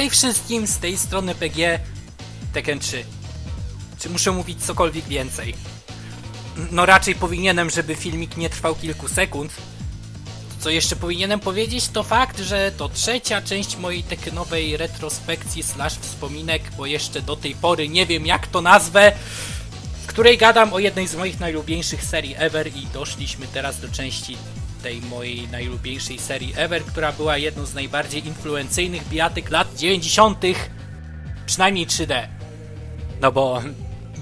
Hej wszystkim, z tej strony PG Tekken 3. Czy muszę mówić cokolwiek więcej? No raczej powinienem, żeby filmik nie trwał kilku sekund. Co jeszcze powinienem powiedzieć, to fakt, że to trzecia część mojej tekenowej retrospekcji slash wspominek, bo jeszcze do tej pory nie wiem jak to nazwę, w której gadam o jednej z moich najlubieńszych serii ever i doszliśmy teraz do części tej mojej najlubieńszej serii ever, która była jedną z najbardziej influencyjnych bijatyk lat 90. Przynajmniej 3D. No bo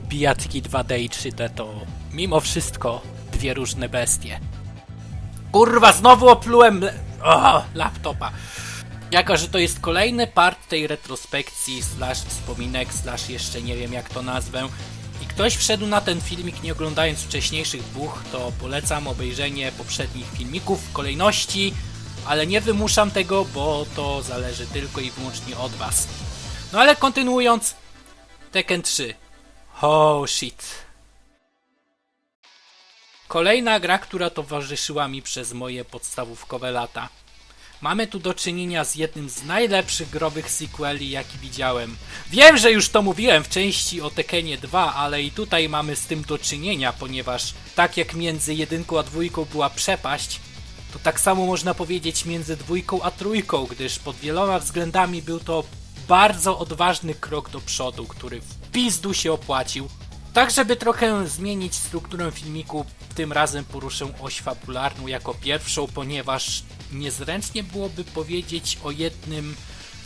bijatyki 2D i 3D to mimo wszystko dwie różne bestie. Kurwa, znowu oplułem o, laptopa. Jako, że to jest kolejny part tej retrospekcji, slash wspominek, slash jeszcze nie wiem jak to nazwę. Ktoś wszedł na ten filmik nie oglądając wcześniejszych dwóch, to polecam obejrzenie poprzednich filmików w kolejności, ale nie wymuszam tego, bo to zależy tylko i wyłącznie od was. No ale kontynuując, Tekken 3. Oh shit. Kolejna gra, która towarzyszyła mi przez moje podstawówkowe lata. Mamy tu do czynienia z jednym z najlepszych growych sequeli, jaki widziałem. Wiem, że już to mówiłem w części o Tekkenie 2, ale i tutaj mamy z tym do czynienia, ponieważ tak jak między jedynką a dwójką była przepaść, to tak samo można powiedzieć między dwójką a trójką, gdyż pod wieloma względami był to bardzo odważny krok do przodu, który w pizdu się opłacił. Tak, żeby trochę zmienić strukturę filmiku, tym razem poruszę oś fabularną jako pierwszą, ponieważ niezręcznie byłoby powiedzieć o jednym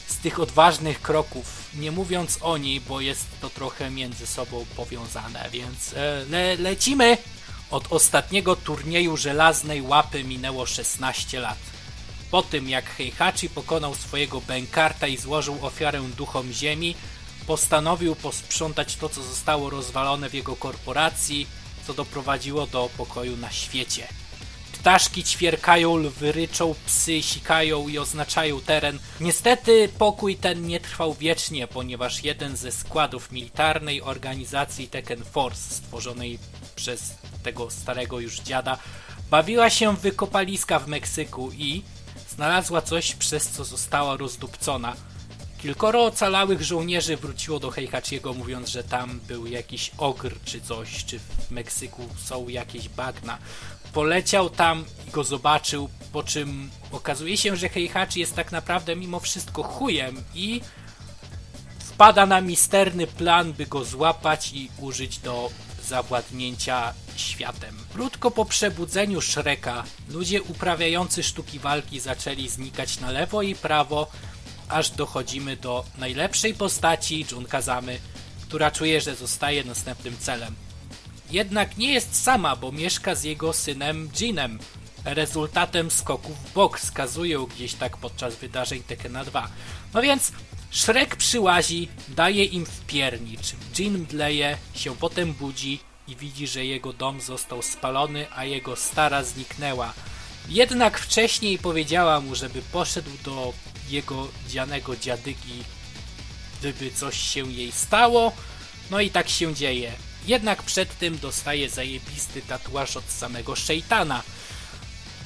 z tych odważnych kroków, nie mówiąc o niej, bo jest to trochę między sobą powiązane, więc e, le lecimy! Od ostatniego turnieju żelaznej łapy minęło 16 lat. Po tym jak Heihachi pokonał swojego Benkarta i złożył ofiarę duchom ziemi, postanowił posprzątać to, co zostało rozwalone w jego korporacji, co doprowadziło do pokoju na świecie. Ptaszki ćwierkają, lwy ryczą, psy sikają i oznaczają teren. Niestety pokój ten nie trwał wiecznie, ponieważ jeden ze składów militarnej organizacji Tekken Force, stworzonej przez tego starego już dziada, bawiła się w wykopaliska w Meksyku i znalazła coś, przez co została rozdupcona. Kilkoro ocalałych żołnierzy wróciło do Heihachiego mówiąc, że tam był jakiś ogr czy coś, czy w Meksyku są jakieś bagna. Poleciał tam i go zobaczył, po czym okazuje się, że Heihachi jest tak naprawdę mimo wszystko chujem i wpada na misterny plan, by go złapać i użyć do zawładnięcia światem. Krótko po przebudzeniu Shreka, ludzie uprawiający sztuki walki zaczęli znikać na lewo i prawo, aż dochodzimy do najlepszej postaci Junkazamy, która czuje, że zostaje następnym celem. Jednak nie jest sama, bo mieszka z jego synem Jinem. Rezultatem skoków w bok wskazują gdzieś tak podczas wydarzeń Tekkena 2. No więc Shrek przyłazi, daje im wpiernicz. Jin mdleje, się potem budzi i widzi, że jego dom został spalony, a jego stara zniknęła. Jednak wcześniej powiedziała mu, żeby poszedł do jego dzianego dziadygi, gdyby coś się jej stało. No i tak się dzieje. Jednak przed tym dostaje zajebisty tatuaż od samego szejtana.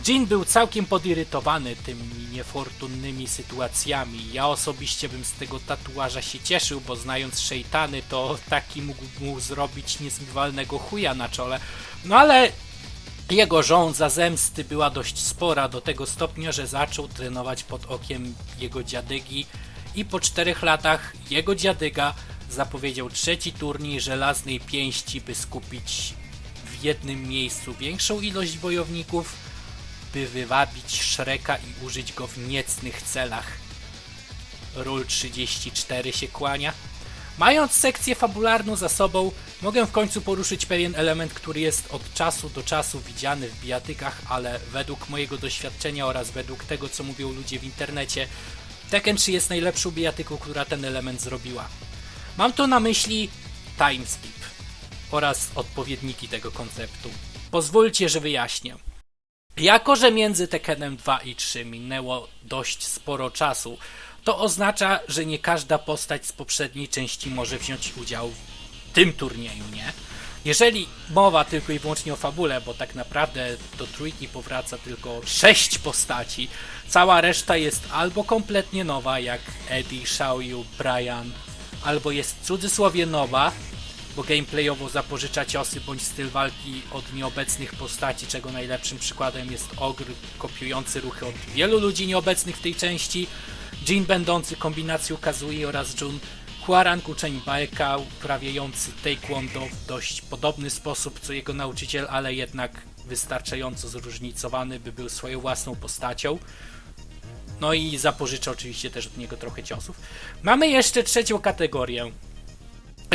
Jin był całkiem podirytowany tymi niefortunnymi sytuacjami. Ja osobiście bym z tego tatuaża się cieszył, bo znając szejtany, to taki mógł mu zrobić niezmywalnego chuja na czole. No ale jego żądza zemsty była dość spora do tego stopnia, że zaczął trenować pod okiem jego dziadygi i po czterech latach jego dziadyga zapowiedział trzeci turniej żelaznej pięści, by skupić w jednym miejscu większą ilość wojowników, by wywabić Shreka i użyć go w niecnych celach. Ról 34 się kłania. Mając sekcję fabularną za sobą, mogę w końcu poruszyć pewien element, który jest od czasu do czasu widziany w bijatykach, ale według mojego doświadczenia oraz według tego, co mówią ludzie w internecie, Tekken 3 jest najlepszą bijatyką, która ten element zrobiła. Mam tu na myśli timeskip oraz odpowiedniki tego konceptu. Pozwólcie, że wyjaśnię. Jako, że między Tekkenem 2 i 3 minęło dość sporo czasu, to oznacza, że nie każda postać z poprzedniej części może wziąć udział w tym turnieju, nie? Jeżeli mowa tylko i wyłącznie o fabule, bo tak naprawdę do trójki powraca tylko sześć postaci, cała reszta jest albo kompletnie nowa, jak Eddie, Xiaoyu, Brian, albo jest w cudzysłowie nowa, bo gameplayowo zapożycza ciosy bądź styl walki od nieobecnych postaci, czego najlepszym przykładem jest Ogr, kopiujący ruchy od wielu ludzi nieobecnych w tej części, Jin będący kombinacją Kazui oraz Jun, Huaran uczeń Baeka uprawiający taekwondo w dość podobny sposób co jego nauczyciel, ale jednak wystarczająco zróżnicowany, by był swoją własną postacią. No i zapożycza oczywiście też od niego trochę ciosów. Mamy jeszcze trzecią kategorię,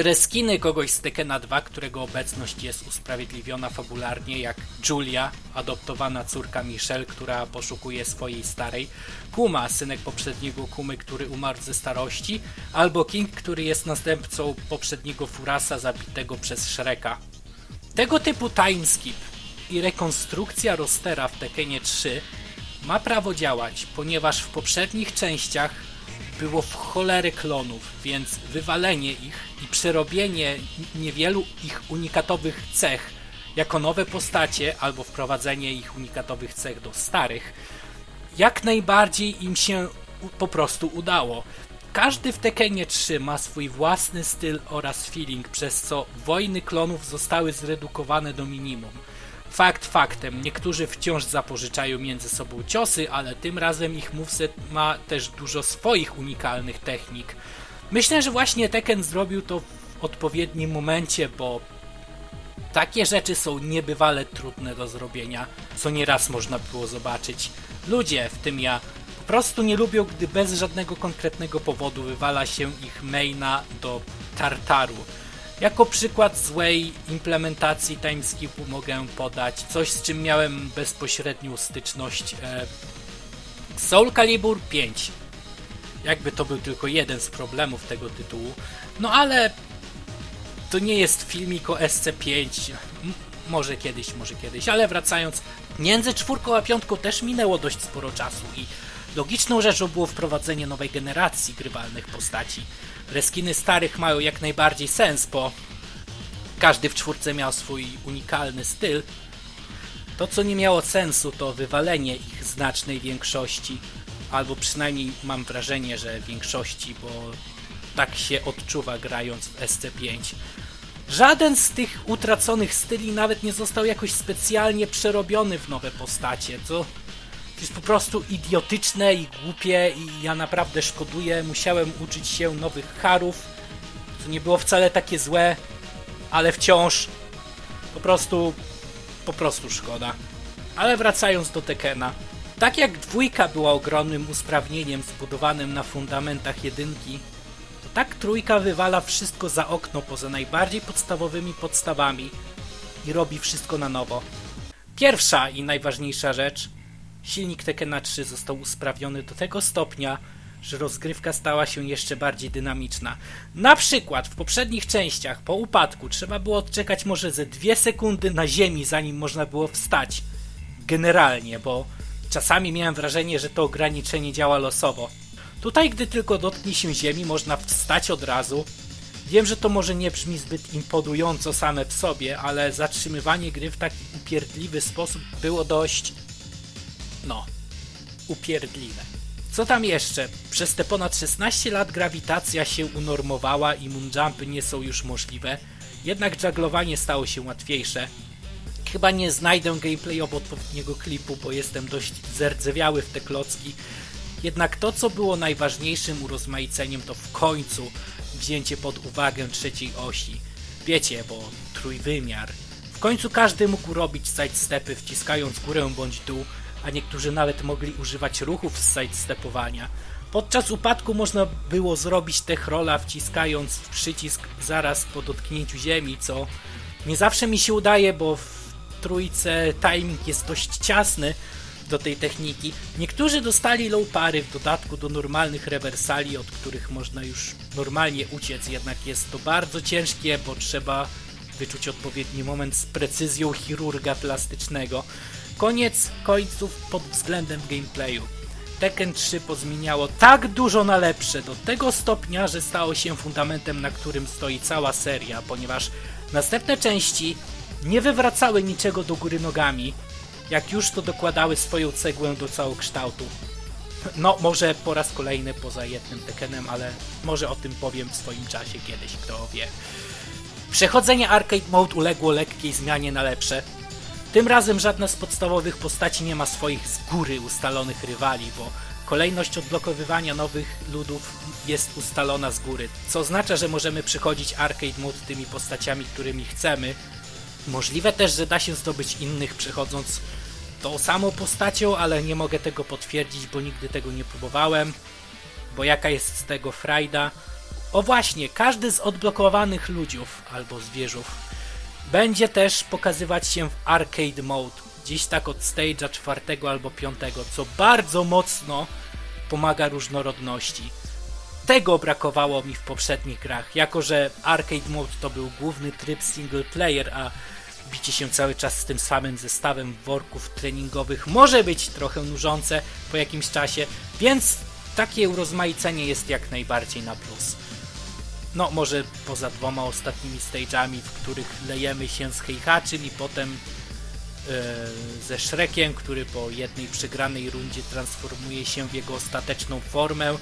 reskiny kogoś z Tekena 2, którego obecność jest usprawiedliwiona fabularnie, jak Julia, adoptowana córka Michelle, która poszukuje swojej starej, Kuma, synek poprzedniego Kumy, który umarł ze starości, albo King, który jest następcą poprzedniego Furasa zabitego przez Shreka. Tego typu timeskip i rekonstrukcja rostera w Tekenie 3 ma prawo działać, ponieważ w poprzednich częściach było w cholery klonów, więc wywalenie ich i przerobienie niewielu ich unikatowych cech jako nowe postacie albo wprowadzenie ich unikatowych cech do starych jak najbardziej im się po prostu udało. Każdy w Tekenie 3 ma swój własny styl oraz feeling, przez co wojny klonów zostały zredukowane do minimum. Fakt faktem, niektórzy wciąż zapożyczają między sobą ciosy, ale tym razem ich moveset ma też dużo swoich unikalnych technik. Myślę, że właśnie Tekken zrobił to w odpowiednim momencie, bo takie rzeczy są niebywale trudne do zrobienia, co nieraz można było zobaczyć. Ludzie, w tym ja, po prostu nie lubią, gdy bez żadnego konkretnego powodu wywala się ich maina do tartaru. Jako przykład złej implementacji timeskipu mogę podać coś, z czym miałem bezpośrednią styczność. E, Soul Calibur 5. Jakby to był tylko jeden z problemów tego tytułu. No ale to nie jest filmik o SC5. M- może kiedyś, może kiedyś, ale wracając, między czwórką a piątką też minęło dość sporo czasu i logiczną rzeczą było wprowadzenie nowej generacji grywalnych postaci. Reskiny starych mają jak najbardziej sens, bo każdy w czwórce miał swój unikalny styl. To, co nie miało sensu, to wywalenie ich znacznej większości, albo przynajmniej mam wrażenie, że większości, bo tak się odczuwa grając w SC5. Żaden z tych utraconych styli nawet nie został jakoś specjalnie przerobiony w nowe postacie, co jest po prostu idiotyczne i głupie i ja naprawdę szkoduję. Musiałem uczyć się nowych harów, co nie było wcale takie złe, ale wciąż po prostu, po prostu szkoda. Ale wracając do Tekena. Tak jak dwójka była ogromnym usprawnieniem zbudowanym na fundamentach jedynki, to tak trójka wywala wszystko za okno poza najbardziej podstawowymi podstawami i robi wszystko na nowo. Pierwsza i najważniejsza rzecz, silnik Tekena 3 został usprawniony do tego stopnia, że rozgrywka stała się jeszcze bardziej dynamiczna. Na przykład w poprzednich częściach po upadku trzeba było odczekać może ze dwie sekundy na ziemi, zanim można było wstać. Generalnie, bo czasami miałem wrażenie, że to ograniczenie działa losowo. Tutaj, gdy tylko dotknie się ziemi, można wstać od razu. Wiem, że to może nie brzmi zbyt imponująco same w sobie, ale zatrzymywanie gry w taki upierdliwy sposób było dość. No. upierdliwe. Co tam jeszcze? Przez te ponad 16 lat grawitacja się unormowała i moonjumpy nie są już możliwe, jednak żaglowanie stało się łatwiejsze. Chyba nie znajdę gameplayowo odpowiedniego klipu, bo jestem dość zerdzewiały w te klocki. Jednak to, co było najważniejszym urozmaiceniem, to w końcu wzięcie pod uwagę trzeciej osi. Wiecie, bo trójwymiar. W końcu każdy mógł robić sidestepy wciskając górę bądź dół, a niektórzy nawet mogli używać ruchów z sidestepowania. Podczas upadku można było zrobić tech rolla wciskając przycisk zaraz po dotknięciu ziemi, co nie zawsze mi się udaje, bo w trójce timing jest dość ciasny do tej techniki. Niektórzy dostali low pary w dodatku do normalnych rewersali, od których można już normalnie uciec, jednak jest to bardzo ciężkie, bo trzeba wyczuć odpowiedni moment z precyzją chirurga plastycznego. Koniec końców pod względem gameplayu. Tekken 3 pozmieniało tak dużo na lepsze, do tego stopnia, że stało się fundamentem, na którym stoi cała seria, ponieważ Następne części nie wywracały niczego do góry nogami, jak już to dokładały swoją cegłę do całokształtu. No, może po raz kolejny poza jednym Tekkenem, ale może o tym powiem w swoim czasie kiedyś, kto wie. Przechodzenie Arcade Mode uległo lekkiej zmianie na lepsze. Tym razem żadna z podstawowych postaci nie ma swoich z góry ustalonych rywali, bo kolejność odblokowywania nowych ludów jest ustalona z góry, co oznacza, że możemy przychodzić Arcade Mode tymi postaciami, którymi chcemy. Możliwe też, że da się zdobyć innych przechodząc tą samą postacią, ale nie mogę tego potwierdzić, bo nigdy tego nie próbowałem, bo jaka jest z tego frajda. O właśnie, każdy z odblokowanych ludziów albo zwierzów będzie też pokazywać się w arcade mode, gdzieś tak od stage'a czwartego albo piątego, co bardzo mocno pomaga różnorodności. Tego brakowało mi w poprzednich grach, jako że arcade mode to był główny tryb single player, a bicie się cały czas z tym samym zestawem worków treningowych może być trochę nużące po jakimś czasie, więc takie urozmaicenie jest jak najbardziej na plus. No, może poza dwoma ostatnimi stage'ami, w których lejemy się z Heihaczym i potem e, ze Shrekiem, który po jednej przegranej rundzie transformuje się w jego ostateczną formę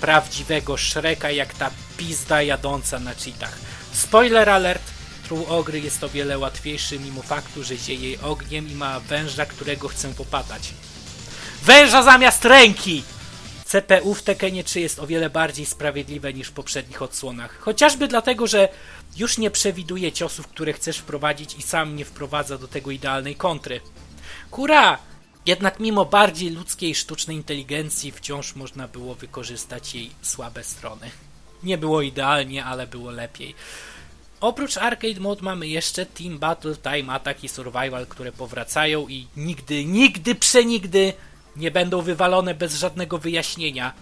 prawdziwego Shreka, jak ta pizda jadąca na cheatach. Spoiler alert! True Ogry jest o wiele łatwiejszy mimo faktu, że zieje ogniem i ma węża, którego chcę popatać. Węża zamiast ręki! CPU w Tekkenie 3 jest o wiele bardziej sprawiedliwe niż w poprzednich odsłonach. Chociażby dlatego, że już nie przewiduje ciosów, które chcesz wprowadzić i sam nie wprowadza do tego idealnej kontry. Kura! Jednak mimo bardziej ludzkiej sztucznej inteligencji wciąż można było wykorzystać jej słabe strony. Nie było idealnie, ale było lepiej. Oprócz Arcade Mode mamy jeszcze Team Battle, Time Attack i Survival, które powracają i nigdy, nigdy, przenigdy nie będą wywalone bez żadnego wyjaśnienia.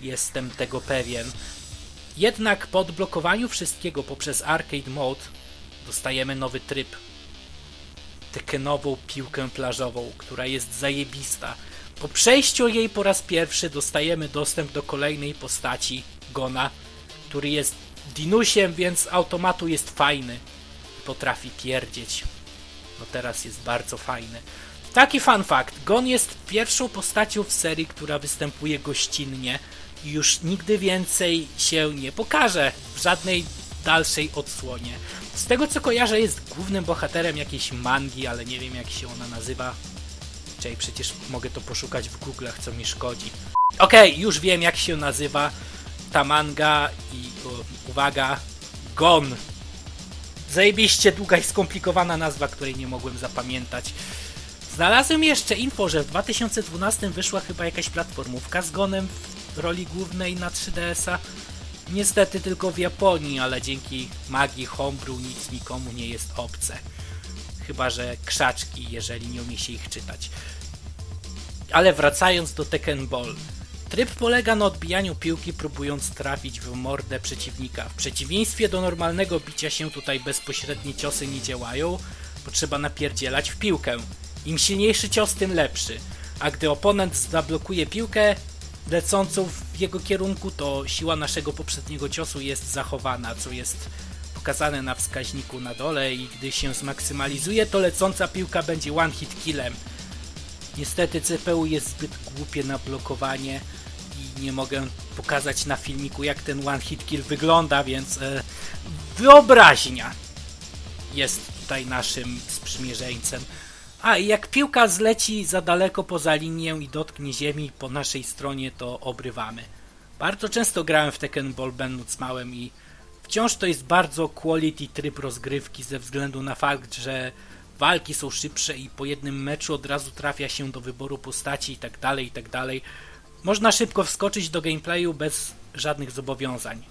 Jestem tego pewien. Jednak po odblokowaniu wszystkiego poprzez Arcade Mode dostajemy nowy tryb. Tekkenową piłkę plażową, która jest zajebista. Po przejściu jej po raz pierwszy dostajemy dostęp do kolejnej postaci, Gona, który jest dinusiem, więc automatu jest fajny. Potrafi pierdzieć. No teraz jest bardzo fajny. Taki fun fact. Gon jest pierwszą postacią w serii, która występuje gościnnie i już nigdy więcej się nie pokaże w żadnej dalszej odsłonie. Z tego co kojarzę jest głównym bohaterem jakiejś mangi, ale nie wiem jak się ona nazywa. Czyli przecież mogę to poszukać w Google'ach, co mi szkodzi. Okej, okay, już wiem jak się nazywa ta manga i uwaga, Gon. Zajebiście długa i skomplikowana nazwa, której nie mogłem zapamiętać. Znalazłem jeszcze info, że w 2012 wyszła chyba jakaś platformówka z Gonem w roli głównej na 3DS-a. Niestety tylko w Japonii, ale dzięki magii homebrew nic nikomu nie jest obce. Chyba, że krzaczki, jeżeli nie umie się ich czytać. Ale wracając do Tekken Ball. Tryb polega na odbijaniu piłki, próbując trafić w mordę przeciwnika. W przeciwieństwie do normalnego bicia się tutaj bezpośrednie ciosy nie działają, bo trzeba napierdzielać w piłkę. Im silniejszy cios, tym lepszy. A gdy oponent zablokuje piłkę lecącą w jego kierunku, to siła naszego poprzedniego ciosu jest zachowana, co jest pokazane na wskaźniku na dole i gdy się zmaksymalizuje, to lecąca piłka będzie one hit killem. Niestety CPU jest zbyt głupie na blokowanie i nie mogę pokazać na filmiku jak ten one hit kill wygląda, więc e, wyobraźnia jest tutaj naszym sprzymierzeńcem. A jak piłka zleci za daleko poza linię i dotknie ziemi po naszej stronie, to obrywamy. Bardzo często grałem w Tekken Ball będąc małym i wciąż to jest bardzo quality tryb rozgrywki ze względu na fakt, że walki są szybsze i po jednym meczu od razu trafia się do wyboru postaci i tak dalej, i tak. Można szybko wskoczyć do gameplayu bez żadnych zobowiązań.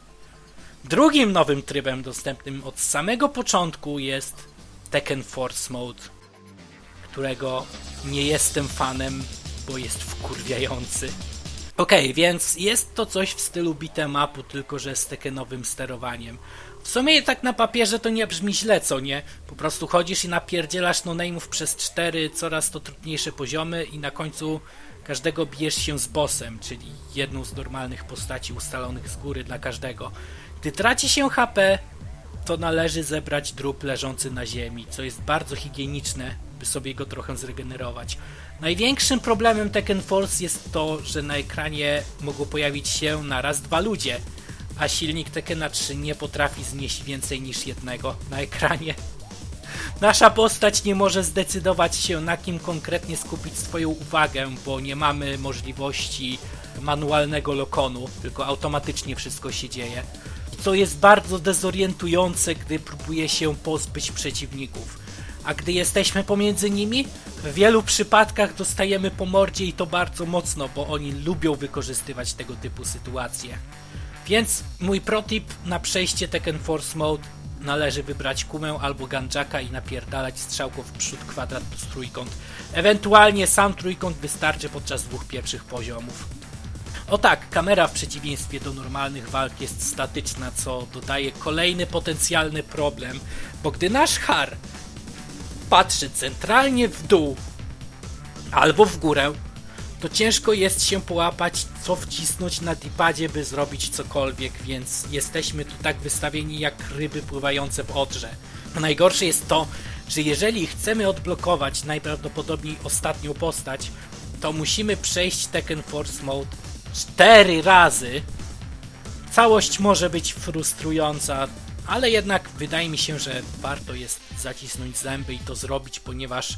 Drugim nowym trybem dostępnym od samego początku jest Tekken Force Mode którego nie jestem fanem, bo jest wkurwiający. Okej, okay, więc jest to coś w stylu beat'em tylko że z tekenowym sterowaniem. W sumie tak na papierze to nie brzmi źle, co nie? Po prostu chodzisz i napierdzielasz no-name'ów przez cztery coraz to trudniejsze poziomy i na końcu każdego bijesz się z bossem, czyli jedną z normalnych postaci ustalonych z góry dla każdego. Gdy traci się HP, to należy zebrać drób leżący na ziemi, co jest bardzo higieniczne, by sobie go trochę zregenerować. Największym problemem Tekken Force jest to, że na ekranie mogą pojawić się naraz dwa ludzie, a silnik Tekkena 3 nie potrafi znieść więcej niż jednego na ekranie. Nasza postać nie może zdecydować się na kim konkretnie skupić swoją uwagę, bo nie mamy możliwości manualnego lokonu, tylko automatycznie wszystko się dzieje. Co jest bardzo dezorientujące, gdy próbuje się pozbyć przeciwników. A gdy jesteśmy pomiędzy nimi, w wielu przypadkach dostajemy po mordzie i to bardzo mocno, bo oni lubią wykorzystywać tego typu sytuacje. Więc mój protip na przejście Tekken Force Mode należy wybrać kumę albo ganjaka i napierdalać strzałką w przód kwadrat plus trójkąt. Ewentualnie sam trójkąt wystarczy podczas dwóch pierwszych poziomów. O tak, kamera w przeciwieństwie do normalnych walk jest statyczna, co dodaje kolejny potencjalny problem, bo gdy nasz har patrzy centralnie w dół albo w górę, to ciężko jest się połapać, co wcisnąć na dipadzie, by zrobić cokolwiek, więc jesteśmy tu tak wystawieni jak ryby pływające w odrze. Najgorsze jest to, że jeżeli chcemy odblokować najprawdopodobniej ostatnią postać, to musimy przejść Tekken Force Mode 4 razy. Całość może być frustrująca, ale jednak wydaje mi się, że warto jest zacisnąć zęby i to zrobić, ponieważ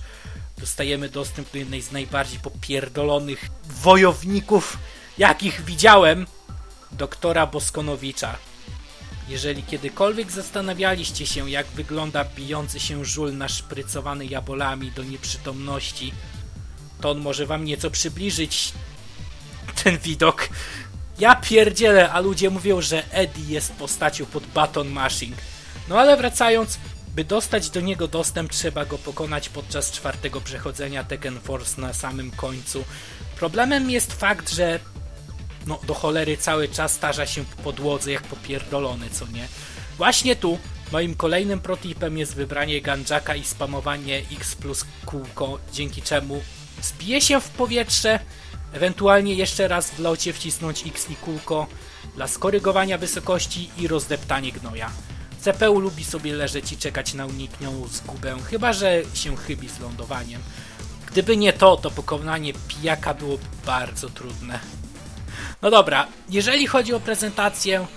dostajemy dostęp do jednej z najbardziej popierdolonych wojowników, jakich widziałem, doktora Boskonowicza. Jeżeli kiedykolwiek zastanawialiście się, jak wygląda bijący się żul naszprycowany jabolami do nieprzytomności, to on może wam nieco przybliżyć ten widok. Ja pierdzielę, a ludzie mówią, że Eddie jest postacią pod Baton Mashing. No ale wracając, by dostać do niego dostęp, trzeba go pokonać podczas czwartego przechodzenia Tekken Force na samym końcu. Problemem jest fakt, że no do cholery cały czas tarza się po podłodze jak popierdolony, co nie? Właśnie tu moim kolejnym protipem jest wybranie ganjaka i spamowanie X plus kółko, dzięki czemu zbije się w powietrze, ewentualnie jeszcze raz w locie wcisnąć X i kółko dla skorygowania wysokości i rozdeptanie gnoja. CPU lubi sobie leżeć i czekać na uniknioną zgubę, chyba że się chybi z lądowaniem. Gdyby nie to, to pokonanie pijaka byłoby bardzo trudne. No dobra, jeżeli chodzi o prezentację,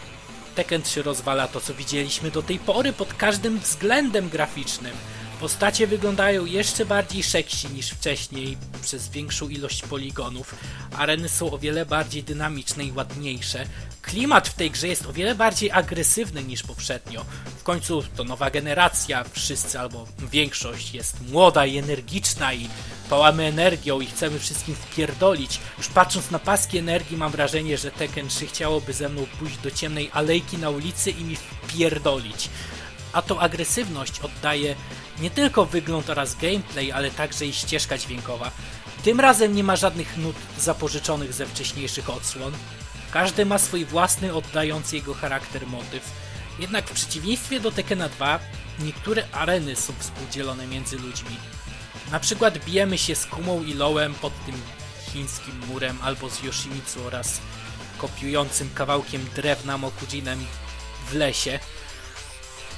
Tekken 3 rozwala to, co widzieliśmy do tej pory pod każdym względem graficznym. Postacie wyglądają jeszcze bardziej seksi niż wcześniej przez większą ilość poligonów. Areny są o wiele bardziej dynamiczne i ładniejsze. Klimat w tej grze jest o wiele bardziej agresywny niż poprzednio. W końcu to nowa generacja, wszyscy albo większość jest młoda i energiczna i pałamy energią i chcemy wszystkim wpierdolić. Już patrząc na paski energii mam wrażenie, że Tekken 3 chciałoby ze mną pójść do ciemnej alejki na ulicy i mi wpierdolić. A tą agresywność oddaje nie tylko wygląd oraz gameplay, ale także i ścieżka dźwiękowa. Tym razem nie ma żadnych nut zapożyczonych ze wcześniejszych odsłon. Każdy ma swój własny, oddający jego charakter motyw. Jednak w przeciwieństwie do Tekkena 2, niektóre areny są współdzielone między ludźmi. Na przykład bijemy się z Kumą i Lołem pod tym chińskim murem albo z Yoshimitsu oraz kopiującym kawałkiem drewna Mokujinem w lesie.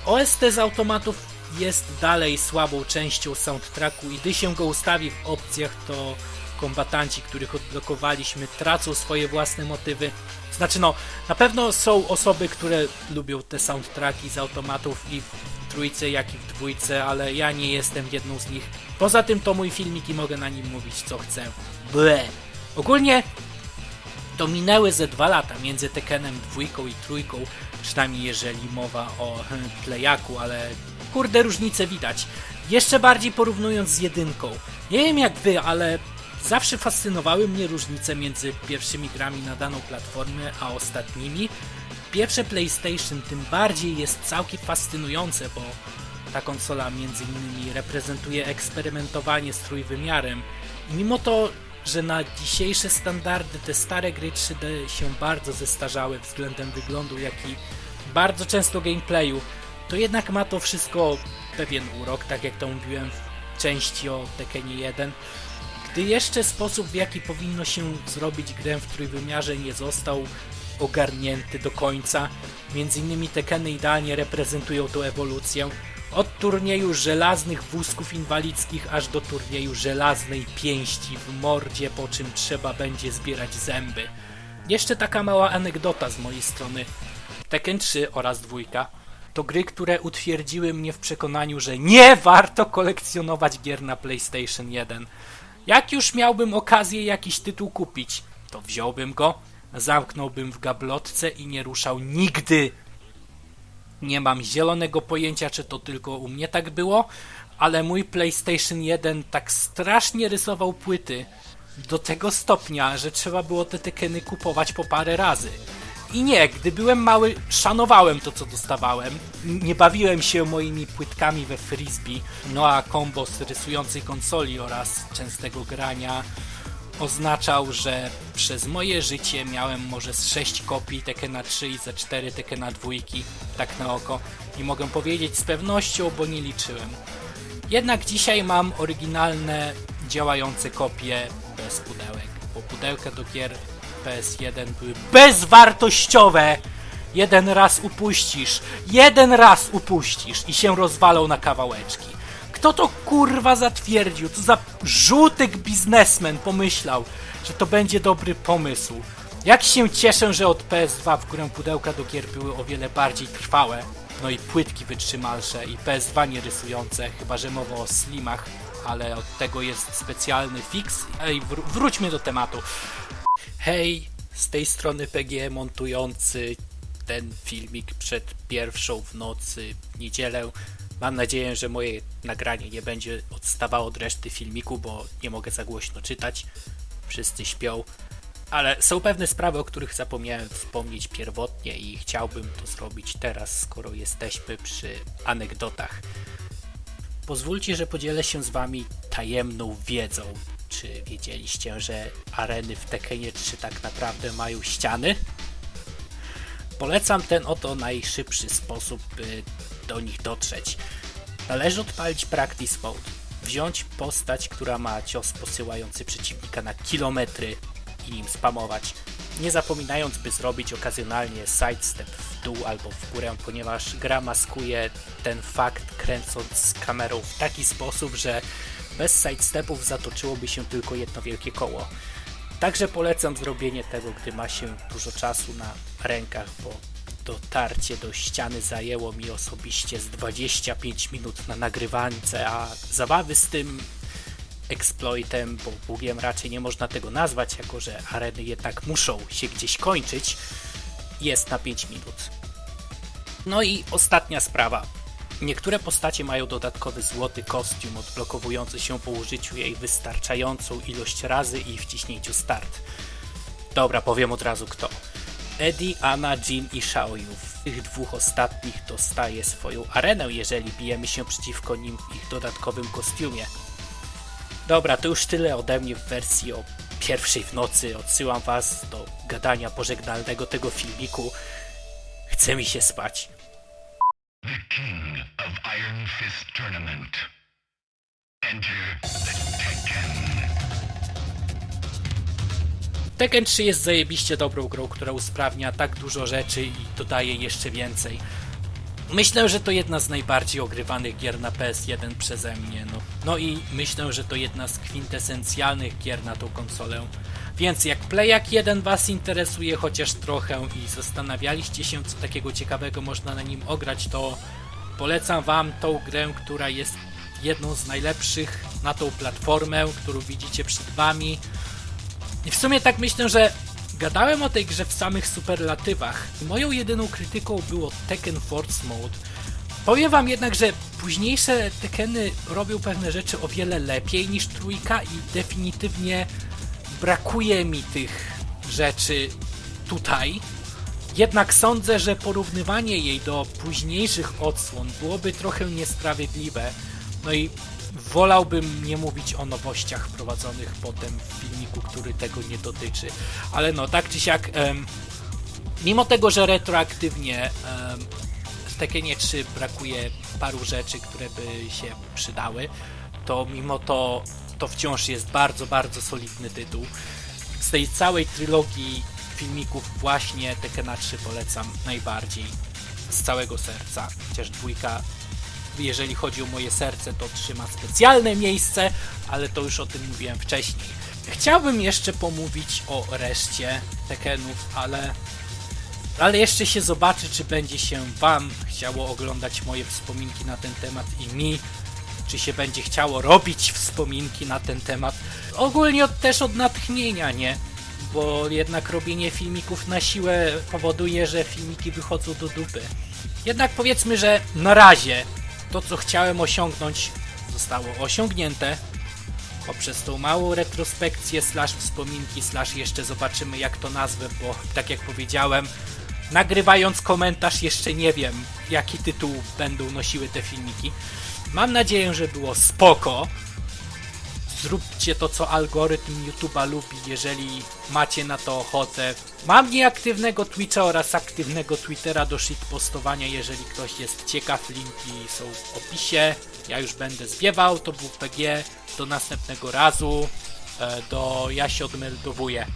OST z automatów jest dalej słabą częścią soundtracku i gdy się go ustawi w opcjach, to kombatanci, których odblokowaliśmy, tracą swoje własne motywy. Znaczy no, na pewno są osoby, które lubią te soundtracki z automatów i w trójce, jak i w dwójce, ale ja nie jestem jedną z nich. Poza tym to mój filmik i mogę na nim mówić co chcę. Ble. Ogólnie to minęły ze dwa lata między Tekkenem dwójką i trójką, przynajmniej jeżeli mowa o hmm, playaku, ale kurde różnice widać. Jeszcze bardziej porównując z jedynką. Nie wiem jak wy, ale zawsze fascynowały mnie różnice między pierwszymi grami na daną platformę, a ostatnimi. Pierwsze PlayStation tym bardziej jest całkiem fascynujące, bo ta konsola między innymi reprezentuje eksperymentowanie z trójwymiarem. I mimo to, że na dzisiejsze standardy te stare gry 3D się bardzo zestarzały względem wyglądu, jak i bardzo często gameplayu, to jednak ma to wszystko pewien urok, tak jak to mówiłem w części o Tekkenie 1. Gdy jeszcze sposób w jaki powinno się zrobić grę w trójwymiarze nie został ogarnięty do końca. Między innymi Tekeny idealnie reprezentują tą ewolucję. Od turnieju żelaznych wózków inwalidzkich aż do turnieju żelaznej pięści w mordzie, po czym trzeba będzie zbierać zęby. Jeszcze taka mała anegdota z mojej strony. Tekken 3 oraz 2 to gry, które utwierdziły mnie w przekonaniu, że nie warto kolekcjonować gier na PlayStation 1. Jak już miałbym okazję jakiś tytuł kupić, to wziąłbym go, zamknąłbym w gablotce i nie ruszał nigdy. Nie mam zielonego pojęcia, czy to tylko u mnie tak było, ale mój PlayStation 1 tak strasznie rysował płyty do tego stopnia, że trzeba było te tekeny kupować po parę razy. I nie, gdy byłem mały, szanowałem to, co dostawałem. Nie bawiłem się moimi płytkami we frisbee. No a kombo z rysującej konsoli oraz częstego grania oznaczał, że przez moje życie miałem może z 6 kopii Tekena 3 i ze 4 Tekena 2, tak na oko. I mogę powiedzieć z pewnością, bo nie liczyłem. Jednak dzisiaj mam oryginalne, działające kopie bez pudełek, bo pudełka do gier PS1 były bezwartościowe. Jeden raz upuścisz, jeden raz upuścisz i się rozwalą na kawałeczki. Kto to kurwa zatwierdził? Co za żółtyk biznesmen pomyślał, że to będzie dobry pomysł. Jak się cieszę, że od PS2 w górę pudełka do gier były o wiele bardziej trwałe. No i płytki wytrzymalsze i PS2 nie rysujące, chyba że mowa o slimach, ale od tego jest specjalny fix. Ej, wr- wróćmy do tematu. Hej, z tej strony PG montujący ten filmik przed pierwszą w nocy w niedzielę. Mam nadzieję, że moje nagranie nie będzie odstawało od reszty filmiku, bo nie mogę za głośno czytać. Wszyscy śpią. Ale są pewne sprawy, o których zapomniałem wspomnieć pierwotnie i chciałbym to zrobić teraz, skoro jesteśmy przy anegdotach. Pozwólcie, że podzielę się z wami tajemną wiedzą. Czy wiedzieliście, że areny w Tekkenie 3 tak naprawdę mają ściany? Polecam ten oto najszybszy sposób, do nich dotrzeć. Należy odpalić Practice Mode, wziąć postać, która ma cios posyłający przeciwnika na kilometry i nim spamować, nie zapominając by zrobić okazjonalnie sidestep w dół albo w górę, ponieważ gra maskuje ten fakt kręcąc kamerą w taki sposób, że bez sidestepów zatoczyłoby się tylko jedno wielkie koło. Także polecam zrobienie tego, gdy ma się dużo czasu na rękach, bo dotarcie do ściany zajęło mi osobiście z 25 minut na nagrywance, a zabawy z tym exploitem, bo bugiem raczej nie można tego nazwać, jako że areny jednak muszą się gdzieś kończyć, jest na 5 minut. No i ostatnia sprawa. Niektóre postacie mają dodatkowy złoty kostium odblokowujący się po użyciu jej wystarczającą ilość razy i wciśnięciu start. Dobra, powiem od razu kto. Eddie, Anna, Jin i Xiaoyu. W tych dwóch ostatnich dostaje swoją arenę, jeżeli bijemy się przeciwko nim w ich dodatkowym kostiumie. Dobra, to już tyle ode mnie w wersji o pierwszej w nocy. Odsyłam was do gadania pożegnalnego tego filmiku. Chce mi się spać. The king of Iron Fist Tournament. Enter the Tekken. Tekken 3 jest zajebiście dobrą grą, która usprawnia tak dużo rzeczy i dodaje jeszcze więcej. Myślę, że to jedna z najbardziej ogrywanych gier na PS1 przeze mnie. No, no i myślę, że to jedna z kwintesencjalnych gier na tą konsolę. Więc jak Playak 1 Was interesuje chociaż trochę i zastanawialiście się, co takiego ciekawego można na nim ograć, to polecam Wam tą grę, która jest jedną z najlepszych na tą platformę, którą widzicie przed Wami. I w sumie tak myślę, że gadałem o tej grze w samych superlatywach. Moją jedyną krytyką było Tekken Force Mode. Powiem wam jednak, że późniejsze Tekkeny robią pewne rzeczy o wiele lepiej niż trójka i definitywnie brakuje mi tych rzeczy tutaj. Jednak sądzę, że porównywanie jej do późniejszych odsłon byłoby trochę niesprawiedliwe. No i wolałbym nie mówić o nowościach wprowadzonych potem w filmiku, który tego nie dotyczy. Ale no, tak czy siak, em, mimo tego, że retroaktywnie em, w Tekkenie 3 brakuje paru rzeczy, które by się przydały, to mimo to to wciąż jest bardzo, bardzo solidny tytuł. Z tej całej trylogii filmików właśnie Tekena 3 polecam najbardziej. Z całego serca. Chociaż dwójka, jeżeli chodzi o moje serce, to trzyma specjalne miejsce, ale to już o tym mówiłem wcześniej. Chciałbym jeszcze pomówić o reszcie Tekenów, ale ale jeszcze się zobaczy, czy będzie się Wam chciało oglądać moje wspominki na ten temat i mi, czy się będzie chciało robić wspominki na ten temat. Ogólnie od, też od natchnienia, nie? Bo jednak robienie filmików na siłę powoduje, że filmiki wychodzą do dupy. Jednak powiedzmy, że na razie to, co chciałem osiągnąć, zostało osiągnięte poprzez tą małą retrospekcję, slash wspominki, slash jeszcze zobaczymy jak to nazwę, bo tak jak powiedziałem, nagrywając komentarz jeszcze nie wiem, jaki tytuł będą nosiły te filmiki. Mam nadzieję, że było spoko. Zróbcie to, co algorytm YouTube'a lubi, jeżeli macie na to ochotę. Mam nieaktywnego Twitcha oraz aktywnego Twittera do shitpostowania, jeżeli ktoś jest ciekaw. Linki są w opisie. Ja już będę zwiewał, to był PG. Do następnego razu. E, Do ja się odmeldowuję.